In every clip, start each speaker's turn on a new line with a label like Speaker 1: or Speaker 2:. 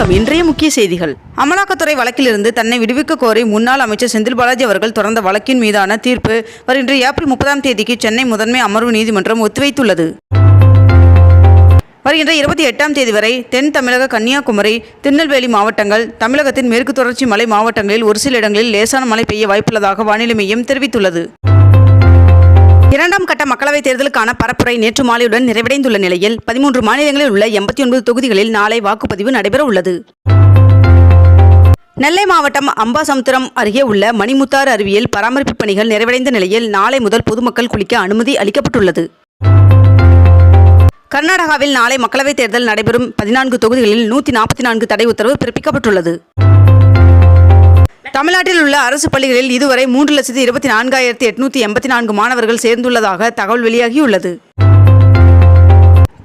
Speaker 1: வணக்கம். இன்றைய முக்கிய செய்திகள். அமலாக்கத்துறை வழக்கிலிருந்து தன்னை விடுவிக்க கோரி முன்னாள் அமைச்சர் செந்தில் பாலாஜி அவர்கள் தொடர்ந்த வழக்கின் மீதான தீர்ப்பு வருகின்ற ஏப்ரல் முப்பதாம் தேதிக்கு சென்னை முதன்மை அமர்வு நீதிமன்றம் ஒத்திவைத்துள்ளது. வருகின்ற இருபத்தி எட்டாம் தேதி வரை தென் தமிழக கன்னியாகுமரி திருநெல்வேலி மாவட்டங்கள் தமிழகத்தின் மேற்கு தொடர்ச்சி மலை மாவட்டங்களில் ஒரு சில இடங்களில் லேசான மழை பெய்ய வாய்ப்புள்ளதாக வானிலை மையம் தெரிவித்துள்ளது. இரண்டாம் கட்ட மக்களவைத் தேர்தலுக்கான பரப்புரை நேற்று மாலையுடன் நிறைவடைந்துள்ள நிலையில் பதிமூன்று மாநிலங்களில் உள்ள எண்பத்தி ஒன்பது தொகுதிகளில் நாளை வாக்குப்பதிவு நடைபெற உள்ளது நெல்லை மாவட்டம் அம்பாசமுத்திரம் அருகே உள்ள மணிமுத்தாறு அருவியில் பராமரிப்பு பணிகள் நிறைவடைந்த நிலையில் நாளை முதல் பொதுமக்கள் குளிக்க அனுமதி அளிக்கப்பட்டுள்ளது. கர்நாடகாவில் நாளை மக்களவைத் தேர்தல் நடைபெறும் பதினான்கு தொகுதிகளில் நூற்றி நாற்பத்தி நான்கு தடை உத்தரவு பிறப்பிக்கப்பட்டுள்ளது. தமிழ்நாட்டில் உள்ள அரசு பள்ளிகளில் இதுவரை மூன்று லட்சத்தி இருபத்தி நான்காயிரத்தி எட்நூத்தி எண்பத்தி நான்கு மாணவர்கள் சேர்ந்துள்ளதாக தகவல் வெளியாகியுள்ளது.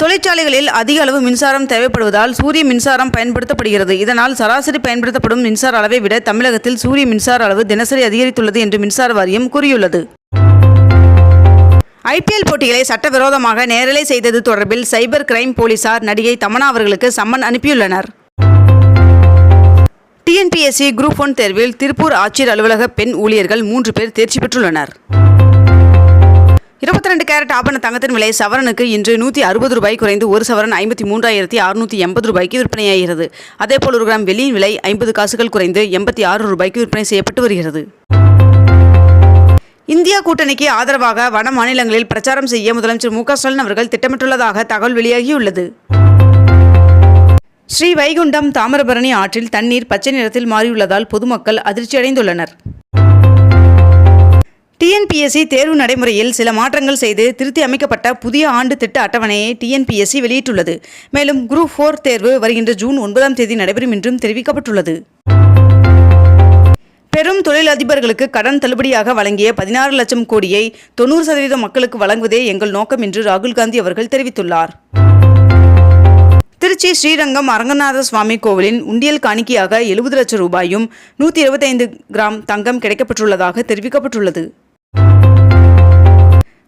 Speaker 1: தொழிற்சாலைகளில் அதிக அளவு மின்சாரம் தேவைப்படுவதால் சூரிய மின்சாரம் பயன்படுத்தப்படுகிறது. இதனால் சராசரி பயன்படுத்தப்படும் மின்சார அளவை விட தமிழகத்தில் சூரிய மின்சார அளவு தினசரி அதிகரித்துள்ளது என்று மின்சார வாரியம் கூறியுள்ளது. ஐபிஎல் போட்டிகளை சட்டவிரோதமாக நேரலை செய்தது தொடர்பில் சைபர் கிரைம் போலீசார் நடிகை தமனா அவர்களுக்கு சம்மன் அனுப்பியுள்ளனர். டிஎன்பிஎஸ்சி குரூப் ஒன் தேர்வில் திருப்பூர் ஆட்சியர் அலுவலக பெண் ஊழியர்கள் மூன்று பேர் தேர்ச்சி பெற்றுள்ளனர். இருபத்தி ரெண்டு கேரட் ஆபண தங்கத்தின் விலை சவரனுக்கு இன்று நூற்றி அறுபது ரூபாய் குறைந்து ஒரு சவரன் ஐம்பத்தி மூன்றாயிரத்தி அறுநூற்றி எண்பது ரூபாய்க்கு விற்பனையாகிறது. அதேபோல் ஒரு கிராம் வெள்ளியின் விலை ஐம்பது காசுகள் குறைந்து எண்பத்தி ஆறு ரூபாய்க்கு விற்பனை செய்யப்பட்டு வருகிறது. இந்தியா கூட்டணிக்கு ஆதரவாக வட மாநிலங்களில் பிரச்சாரம் செய்ய முதலமைச்சர் மு க ஸ்டாலின் அவர்கள் திட்டமிட்டுள்ளதாக தகவல் வெளியாகியுள்ளது. ஸ்ரீ வைகுண்டம் தாமிரபரணி ஆற்றில் தண்ணீர் பச்சை நிறத்தில் மாறியுள்ளதால் பொதுமக்கள் அதிர்ச்சியடைந்துள்ளனர். டிஎன்பிஎஸ்சி தேர்வு நடைமுறையில் சில மாற்றங்கள் செய்து திருத்தி அமைக்கப்பட்ட புதிய ஆண்டு திட்ட அட்டவணையை டிஎன்பிஎஸ்சி வெளியிட்டுள்ளது. மேலும் குரூப் ஃபோர் தேர்வு வருகின்ற ஜூன் ஒன்பதாம் தேதி நடைபெறும் என்றும் தெரிவிக்கப்பட்டுள்ளது. பெரும் தொழிலதிபர்களுக்கு கடன் தள்ளுபடியாக வழங்கிய பதினாறு லட்சம் கோடியை தொண்ணூறு சதவீத மக்களுக்கு வழங்குவதே எங்கள் நோக்கம் என்று ராகுல் காந்தி அவர்கள் தெரிவித்துள்ளார். திருச்சி ஸ்ரீரங்கம் அரங்கநாத சுவாமி கோவிலின் உண்டியல் காணிக்கையாக எழுபது லட்சம் ரூபாயும் நூற்றி இருபத்தைந்து கிராம் தங்கம் கிடைக்கப்பட்டுள்ளதாக தெரிவிக்கப்பட்டுள்ளது.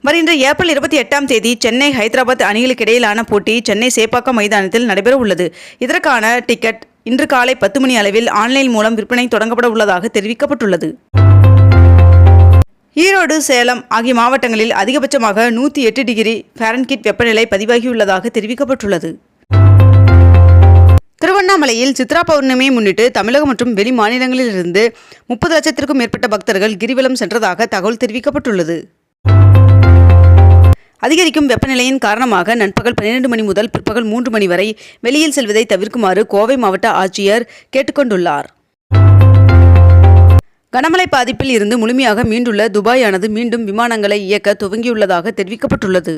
Speaker 1: வருகின்ற ஏப்ரல் இருபத்தி எட்டாம் தேதி சென்னை ஹைதராபாத் அணிகளுக்கு இடையிலான போட்டி சென்னை சேப்பாக்கம் மைதானத்தில் நடைபெற உள்ளது இதற்கான டிக்கெட் இன்று காலை பத்து மணி அளவில் ஆன்லைன் மூலம் விற்பனை தொடங்கப்பட உள்ளதாக தெரிவிக்கப்பட்டுள்ளது. ஈரோடு சேலம் ஆகிய மாவட்டங்களில் அதிகபட்சமாக நூற்றி எட்டு டிகிரி ஃபாரன்கிட் வெப்பநிலை பதிவாகியுள்ளதாக தெரிவிக்கப்பட்டுள்ளது. திருவண்ணாமலையில் சித்ரா பௌர்ணமியை முன்னிட்டு தமிழகம் மற்றும் வெளி மாநிலங்களிலிருந்து முப்பது லட்சத்திற்கும் மேற்பட்ட பக்தர்கள் கிரிவலம் சென்றதாக தகவல் தெரிவிக்கப்பட்டுள்ளது. அதிகரிக்கும் வெப்பநிலையின் காரணமாக நண்பகல் பன்னிரண்டு மணி முதல் பிற்பகல் மூன்று மணி வரை வெளியில் செல்வதை தவிர்க்குமாறு கோவை மாவட்ட ஆட்சியர் கேட்டுக்கொண்டுள்ளார். கனமழை பாதிப்பில் இருந்து முழுமையாக மீண்டுள்ள துபாயானது மீண்டும் விமானங்களை இயக்க துவங்கியுள்ளதாக தெரிவிக்கப்பட்டுள்ளது.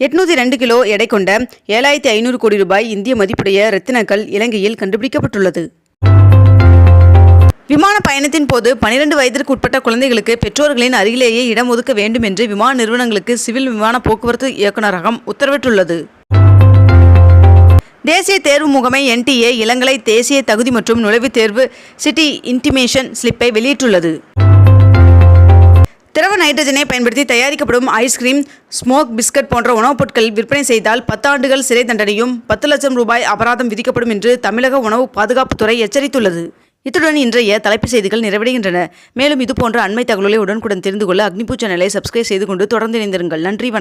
Speaker 1: எட்நூத்தி ரெண்டு கிலோ எடை கொண்ட ஏழாயிரத்தி ஐநூறு கோடி ரூபாய் இந்திய மதிப்புடைய ரத்தினக்கல் இலங்கையில் கண்டுபிடிக்கப்பட்டுள்ளது. விமான பயணத்தின் போது பனிரெண்டு வயதிற்கு உட்பட்ட குழந்தைகளுக்கு பெற்றோர்களின் அருகிலேயே இடம் ஒதுக்க வேண்டும் என்று விமான நிறுவனங்களுக்கு சிவில் விமான போக்குவரத்து இயக்குநரகம் உத்தரவிட்டுள்ளது. தேசிய தேர்வு முகமை என்டிஏ இளங்கலை தேசிய தகுதி மற்றும் நுழைவுத் தேர்வு சிட்டி இன்டிமேஷன் ஸ்லிப்பை வெளியிட்டுள்ளது. திரவ நைட்ரஜனை பயன்படுத்தி தயாரிக்கப்படும் ஐஸ்கிரீம் ஸ்மோக் பிஸ்கட் போன்ற உணவுப் பொருட்கள் விற்பனை செய்தால் பத்தாண்டுகள் சிறை தண்டனையும் பத்து லட்சம் ரூபாய் அபராதம் விதிக்கப்படும் என்று தமிழக உணவு பாதுகாப்புத்துறை எச்சரித்துள்ளது. இத்துடன் இன்றைய தலைப்பு செய்திகள் நிறைவடைகின்றன. மேலும் இதுபோன்ற அண்மை தகவல்களை உடனுக்குடன் தெரிந்து கொள்ள அக்னிபூ சேனலை சப்ஸ்கிரைப் செய்து கொண்டு தொடர்ந்து இணைந்திருங்கள். நன்றி வணக்கம்.